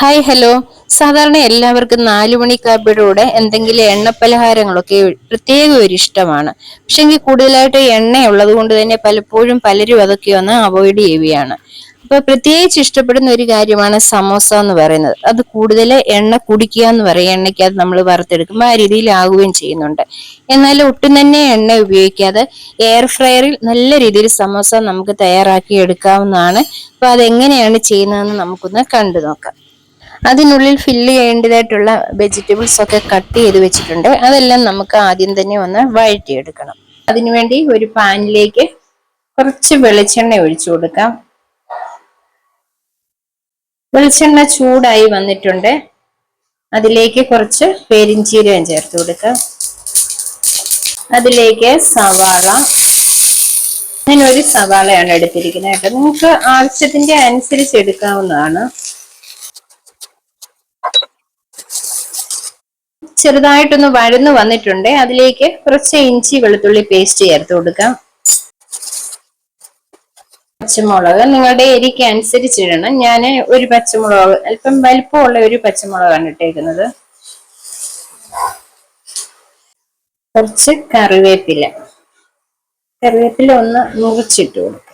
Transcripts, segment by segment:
Hi hello സാധാരണ എല്ലാവർക്കും നാലു മണി കാപ്പിയുടെ കൂടെ എന്തെങ്കിലും എണ്ണ പലഹാരങ്ങളൊക്കെ പ്രത്യേക ഒരു ഇഷ്ടമാണ്. പക്ഷെങ്കിൽ കൂടുതലായിട്ട് എണ്ണ ഉള്ളത് കൊണ്ട് തന്നെ പലപ്പോഴും പലരും അതൊക്കെ ഒന്ന് അവോയ്ഡ് ചെയ്യുകയാണ്. അപ്പൊ പ്രത്യേകിച്ച് ഇഷ്ടപ്പെടുന്ന ഒരു കാര്യമാണ് സമോസ എന്ന് പറയുന്നത്. അത് കൂടുതൽ എണ്ണ കുടിക്കുക എന്ന് പറയും അത് നമ്മൾ വറുത്തെടുക്കുമ്പോൾ ആ രീതിയിലാവുകയും ചെയ്യുന്നുണ്ട്. എന്നാൽ ഒട്ടും തന്നെ എണ്ണ ഉപയോഗിക്കാതെ എയർ ഫ്രയറിൽ നല്ല രീതിയിൽ സമോസ നമുക്ക് തയ്യാറാക്കി എടുക്കാവുന്നതാണ്. അപ്പൊ അതെങ്ങനെയാണ് ചെയ്യുന്നതെന്ന് നമുക്കൊന്ന് കണ്ടു നോക്കാം. അതിനുള്ളിൽ ഫില്ല് ചെയ്യേണ്ടതായിട്ടുള്ള വെജിറ്റബിൾസ് ഒക്കെ കട്ട് ചെയ്ത് വെച്ചിട്ടുണ്ട്. അതെല്ലാം നമുക്ക് ആദ്യം തന്നെ ഒന്ന് വഴറ്റിയെടുക്കണം. അതിനുവേണ്ടി ഒരു പാനിലേക്ക് കുറച്ച് വെളിച്ചെണ്ണ ഒഴിച്ചു കൊടുക്കാം. വെളിച്ചെണ്ണ ചൂടായി വന്നിട്ടുണ്ട്. അതിലേക്ക് കുറച്ച് പെരിഞ്ചീരകം ചേർത്ത് കൊടുക്കാം. അതിലേക്ക് സവാള. ഞാൻ ഒരു സവാളയാണ് എടുത്തിരിക്കുന്നത് കേട്ടോ. നിങ്ങൾക്ക് ആവശ്യത്തിന്റെ അനുസരിച്ച് എടുക്കാവുന്നതാണ്. ചെറുതായിട്ടൊന്ന് വഴന്നു വന്നിട്ടുണ്ട്. അതിലേക്ക് കുറച്ച് ഇഞ്ചി വെളുത്തുള്ളി പേസ്റ്റ് ചേർത്ത് കൊടുക്കാം. പച്ചമുളക് നിങ്ങളുടെ എരിക്ക് അനുസരിച്ചിടണം. ഞാൻ ഒരു പച്ചമുളക് അല്പം വലിപ്പമുള്ള ഒരു പച്ചമുളകാണ് ഇട്ടേക്കുന്നത്. കുറച്ച് കറിവേപ്പില. കറിവേപ്പില ഒന്ന് മുറിച്ചിട്ട് കൊടുക്കും.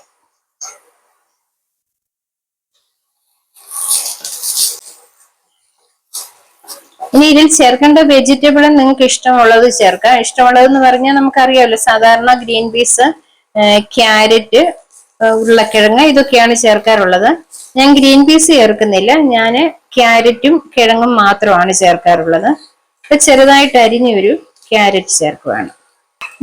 ഇനി ഇതിൽ ചേർക്കേണ്ട വെജിറ്റബിൾ നിങ്ങൾക്ക് ഇഷ്ടമുള്ളത് ചേർക്കാം ഇഷ്ടമുള്ളത് എന്ന് പറഞ്ഞാൽ നമുക്കറിയാമല്ലോ സാധാരണ ഗ്രീൻ പീസ് ക്യാരറ്റ് ഉരുളക്കിഴങ്ങ് ഇതൊക്കെയാണ് ചേർക്കാറുള്ളത്. ഞാൻ ഗ്രീൻ പീസ് ചേർക്കുന്നില്ല ഞാൻ ക്യാരറ്റും കിഴങ്ങും മാത്രമാണ് ചേർക്കാറുള്ളത്. ഇപ്പൊ ചെറുതായിട്ട് അരിഞ്ഞ ഒരു ക്യാരറ്റ് ചേർക്കുകയാണ്.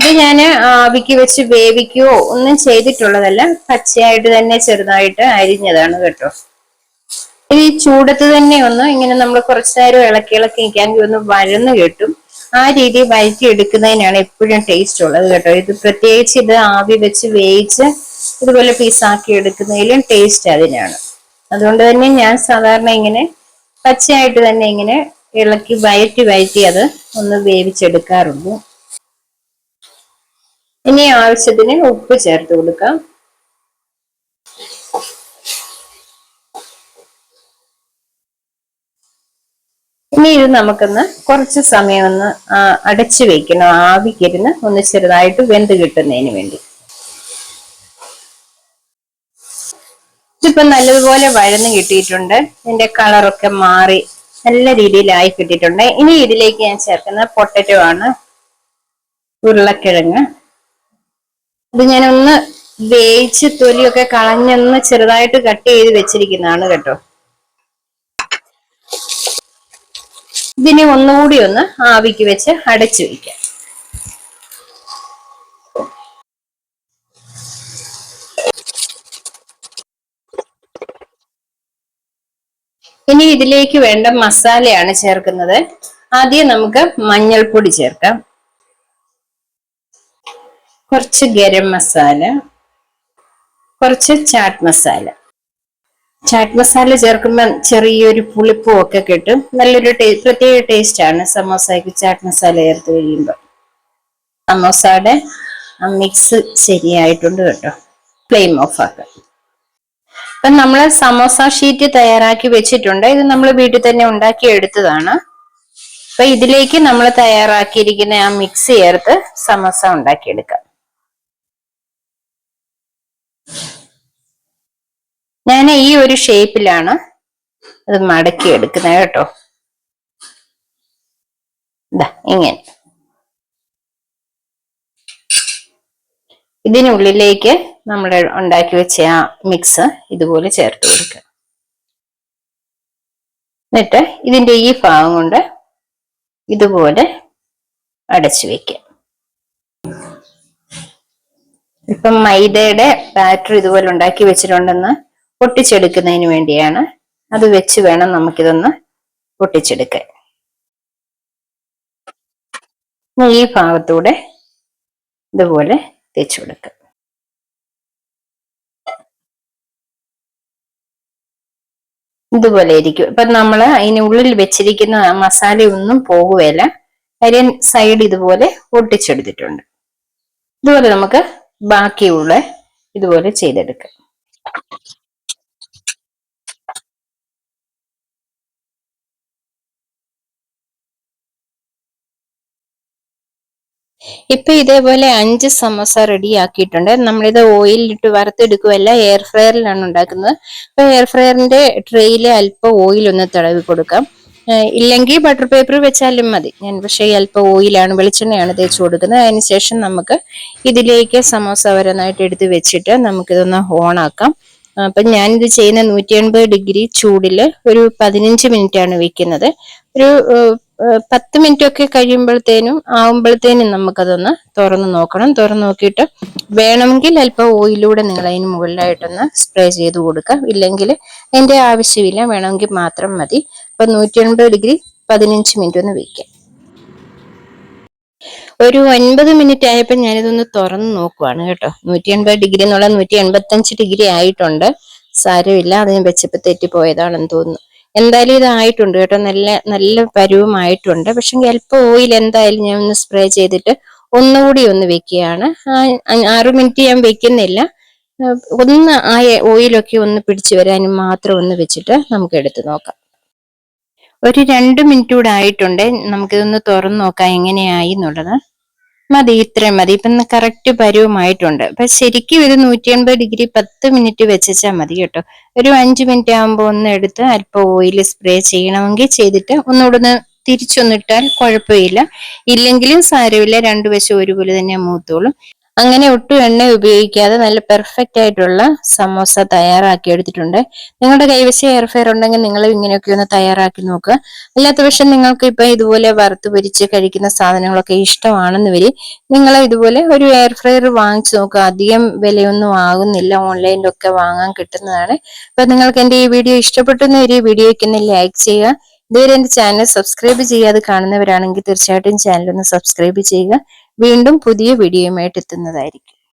ഇത് ഞാൻ ആവിക്ക് വെച്ച് വേവിക്കുകയോ ഒന്നും ചെയ്തിട്ടുള്ളതല്ല പച്ചയായിട്ട് തന്നെ ചെറുതായിട്ട് അരിഞ്ഞതാണ് കേട്ടോ. ഈ ചൂടത്ത് തന്നെ ഒന്ന് ഇങ്ങനെ നമ്മൾ കുറച്ചു നേരം ഇളക്കി ഇളക്കി നിൽക്കാമെങ്കിൽ ഒന്ന് വഴന്ന് കിട്ടും. ആ രീതി വഴറ്റി എടുക്കുന്നതിനാണ് എപ്പോഴും ടേസ്റ്റ് ഉള്ളത് കേട്ടോ. ഇത് പ്രത്യേകിച്ച് ഇത് ആവി വെച്ച് വേവിച്ച് ഇതുപോലെ പീസാക്കി എടുക്കുന്നതിലും ടേസ്റ്റ് അതിനാണ്. അതുകൊണ്ട് തന്നെ ഞാൻ സാധാരണ ഇങ്ങനെ പച്ചയായിട്ട് തന്നെ ഇങ്ങനെ ഇളക്കി വയറ്റി വയറ്റി അത് ഒന്ന് വേവിച്ചെടുക്കാറുള്ളൂ. ഇനി ആവശ്യത്തിന് ഉപ്പ് ചേർത്ത് കൊടുക്കാം. ഇനി ഇത് നമുക്കൊന്ന് കുറച്ച് സമയം ഒന്ന് അടച്ചു വെക്കണം. ആവിക്കിരുന്ന് ഒന്ന് ചെറുതായിട്ട് വെന്ത് കിട്ടുന്നതിന് വേണ്ടി. ഇതിപ്പോ നല്ലതുപോലെ വഴന്ന് കിട്ടിയിട്ടുണ്ട്. ഇതിന്റെ കളറൊക്കെ മാറി നല്ല രീതിയിലായി കിട്ടിയിട്ടുണ്ട്. ഇനി ഇതിലേക്ക് ഞാൻ ചേർക്കുന്ന പൊട്ടറ്റോ ആണ്. ഉരുളക്കിഴങ്ങ്. ഇത് ഞാനൊന്ന് വേവിച്ച് തൊലിയൊക്കെ കളഞ്ഞൊന്ന് ചെറുതായിട്ട് കട്ട് ചെയ്ത് വെച്ചിരിക്കുന്നതാണ് കേട്ടോ. ഇതിനെ ഒന്നുകൂടി ഒന്ന് ആവിക്ക് വെച്ച് അടച്ചു വയ്ക്കാം ഇനി ഇതിലേക്ക് വേണ്ട മസാലയാണ് ചേർക്കുന്നത്. ആദ്യം നമുക്ക് മഞ്ഞൾപ്പൊടി ചേർക്കാം. കുറച്ച് ഗരം മസാല കുറച്ച് ചാറ്റ് മസാല. ചാറ്റ് മസാല ചേർക്കുമ്പോൾ ചെറിയൊരു പുളിപ്പും ഒക്കെ കിട്ടും. നല്ലൊരു പ്രത്യേക ടേസ്റ്റ് ആണ് സമോസയ്ക്ക് ചാറ്റ് മസാല ചേർത്ത് കഴിയുമ്പോൾ സമോസയുടെ മിക്സ് ശരിയായിട്ടുണ്ട് കേട്ടോ. ഫ്ലെയിം ഓഫ് ആക്കാം അപ്പൊ നമ്മൾ സമോസ ഷീറ്റ് തയ്യാറാക്കി വെച്ചിട്ടുണ്ട്. ഇത് നമ്മൾ വീട്ടിൽ തന്നെ ഉണ്ടാക്കി എടുത്തതാണ്. അപ്പൊ ഇതിലേക്ക് നമ്മൾ തയ്യാറാക്കിയിരിക്കുന്ന ആ മിക്സ് ചേർത്ത് സമോസ ഉണ്ടാക്കിയെടുക്കാം. ഞാൻ ഈ ഒരു ഷേപ്പിലാണ് അത് മടക്കി എടുക്കുന്നത് കേട്ടോ. ഇങ്ങനെ. ഇതിനുള്ളിലേക്ക് നമ്മൾ ഉണ്ടാക്കി വെച്ച ആ മിക്സ് ഇതുപോലെ ചേർത്ത് കൊടുക്കുക. എന്നിട്ട് ഇതിന്റെ ഈ ഭാഗം കൊണ്ട് ഇതുപോലെ അടച്ചു വെക്കുക. ഇപ്പം മൈദയുടെ ബാറ്റർ ഇതുപോലെ ഉണ്ടാക്കി വെച്ചിട്ടുണ്ടെന്ന് പൊട്ടിച്ചെടുക്കുന്നതിന് വേണ്ടിയാണ് അത് വെച്ച് വേണം നമുക്കിതൊന്ന് പൊട്ടിച്ചെടുക്കാൻ. ഈ ഭാഗത്തൂടെ ഇതുപോലെ തേച്ചു കൊടുക്കുക. ഇതുപോലെ ഇരിക്കും. ഇപ്പൊ നമ്മൾ അതിനുള്ളിൽ വെച്ചിരിക്കുന്ന മസാല ഒന്നും പോകുകയില്ല കാര്യം സൈഡ് ഇതുപോലെ ഒട്ടിച്ചെടുത്തിട്ടുണ്ട് ഇതുപോലെ നമുക്ക് ബാക്കിയുള്ള ഇതുപോലെ ചെയ്തെടുക്കാം. ഇപ്പൊ ഇതേപോലെ അഞ്ച് സമോസ റെഡി ആക്കിയിട്ടുണ്ട്. നമ്മളിത് ഓയിലിട്ട് വറുത്തെടുക്കുകയല്ല എയർ ഫ്രയറിലാണ് ഉണ്ടാക്കുന്നത്. അപ്പൊ എയർ ഫ്രയറിന്റെ ട്രെയിൽ അല്പം ഓയിൽ ഒന്ന് തടവി കൊടുക്കാം. ഇല്ലെങ്കിൽ ബട്ടർ പേപ്പർ വെച്ചാലും മതി. ഞാൻ പക്ഷേ അല്പം ഓയിലാണ് വെളിച്ചെണ്ണയാണ് തേച്ച് കൊടുക്കുന്നത്. അതിനുശേഷം നമുക്ക് ഇതിലേക്ക് സമോസ ഓരോന്നായിട്ട് എടുത്ത് വെച്ചിട്ട് നമുക്കിതൊന്ന് ഓണാക്കാം. അപ്പൊ ഞാനിത് ചെയ്യുന്ന നൂറ്റി എൺപത് ഡിഗ്രി ചൂടിൽ ഒരു പതിനഞ്ച് ആണ് വെക്കുന്നത്. ഒരു പത്ത് മിനിറ്റ് ഒക്കെ കഴിയുമ്പോഴത്തേനും ആവുമ്പോഴത്തേനും നമുക്കതൊന്ന് തുറന്ന് നോക്കണം. തുറന്ന് നോക്കിയിട്ട് വേണമെങ്കിൽ അല്പം ഓയിലൂടെ നിങ്ങൾ അതിന് മുകളിലായിട്ടൊന്ന് സ്പ്രേ ചെയ്ത് കൊടുക്കാം ഇല്ലെങ്കിൽ എന്റെ ആവശ്യമില്ല വേണമെങ്കിൽ മാത്രം മതി. അപ്പം നൂറ്റി എൺപത് ഡിഗ്രി പതിനഞ്ച് മിനിറ്റ് ഒന്ന് വയ്ക്കാം ഒരു ഒൻപത് മിനിറ്റ് ആയപ്പോൾ ഞാനിതൊന്ന് തുറന്ന് നോക്കുവാണ് കേട്ടോ. നൂറ്റി എൺപത് ഡിഗ്രി എന്നുള്ള നൂറ്റി എൺപത്തഞ്ച് ഡിഗ്രി ആയിട്ടുണ്ട്. സാരമില്ല അതിന് വെച്ചപ്പോൾ തെറ്റിപ്പോയതാണെന്ന് തോന്നുന്നു. എന്തായാലും ഇതായിട്ടുണ്ട് കേട്ടോ. നല്ല നല്ല പരുവമായിട്ടുണ്ട്. പക്ഷെ അല്പം ഓയിൽ എന്തായാലും ഞാൻ ഒന്ന് സ്പ്രേ ചെയ്തിട്ട് ഒന്നുകൂടി ഒന്ന് വെക്കുകയാണ്. ആറ് മിനിറ്റ് ഞാൻ വെക്കുന്നില്ല. ഒന്ന് ആ ഓയിലൊക്കെ ഒന്ന് പിടിച്ചു വരാനും മാത്രം ഒന്ന് വെച്ചിട്ട് നമുക്ക് എടുത്തു നോക്കാം. ഒരു രണ്ട് മിനിറ്റ് കൂടെ ആയിട്ടുണ്ട്. നമുക്കിതൊന്ന് തുറന്നു നോക്കാം എങ്ങനെയായി എന്നുള്ളത്. മതി ഇത്രയും മതി. ഇപ്പം കറക്റ്റ് പരുവമായിട്ടുണ്ട്. അപ്പൊ ശരിക്കും ഇത് നൂറ്റി എൺപത് ഡിഗ്രി പത്ത് മിനിറ്റ് വെച്ചാൽ മതി കേട്ടോ. ഒരു അഞ്ച് മിനിറ്റ് ആകുമ്പോൾ ഒന്ന് എടുത്ത് അല്പം ഓയിൽ സ്പ്രേ ചെയ്യണമെങ്കിൽ ചെയ്തിട്ട് ഒന്നുകൂടെ ഒന്ന് തിരിച്ചൊന്നിട്ടാൽ കുഴപ്പമില്ല. ഇല്ലെങ്കിലും സാരമില്ല രണ്ടു വശം ഒരുപോലെ തന്നെ മൂത്തോളും. അങ്ങനെ ഒട്ടും എണ്ണ ഉപയോഗിക്കാതെ നല്ല പെർഫെക്റ്റ് ആയിട്ടുള്ള സമോസ തയ്യാറാക്കി എടുത്തിട്ടുണ്ട്. നിങ്ങളുടെ കൈവശം എയർ ഫെയർ ഉണ്ടെങ്കിൽ നിങ്ങൾ ഇങ്ങനെയൊക്കെ ഒന്ന് തയ്യാറാക്കി നോക്കുക. അല്ലാത്ത പക്ഷം നിങ്ങൾക്ക് ഇപ്പൊ ഇതുപോലെ വറുത്ത് പൊരിച്ച് കഴിക്കുന്ന സാധനങ്ങളൊക്കെ ഇഷ്ടമാണെന്ന് വരി. നിങ്ങൾ ഇതുപോലെ ഒരു എയർ ഫ്രയർ വാങ്ങിച്ചു നോക്കുക. അധികം വിലയൊന്നും ആകുന്നില്ല. ഓൺലൈനിലൊക്കെ വാങ്ങാൻ കിട്ടുന്നതാണ്. അപ്പൊ നിങ്ങൾക്ക് എന്റെ ഈ വീഡിയോ ഇഷ്ടപ്പെട്ടെന്ന് വരി. വീഡിയോയ്ക്ക് ഒന്ന് ലൈക്ക് ചെയ്യുക. ഇതുവരെ എന്റെ ചാനൽ സബ്സ്ക്രൈബ് ചെയ്യാതെ കാണുന്നവരാണെങ്കിൽ തീർച്ചയായിട്ടും ചാനൽ ഒന്ന് സബ്സ്ക്രൈബ് ചെയ്യുക. വീണ്ടും പുതിയ വീഡിയോയുമായിട്ട് എത്തുന്നതായിരിക്കും.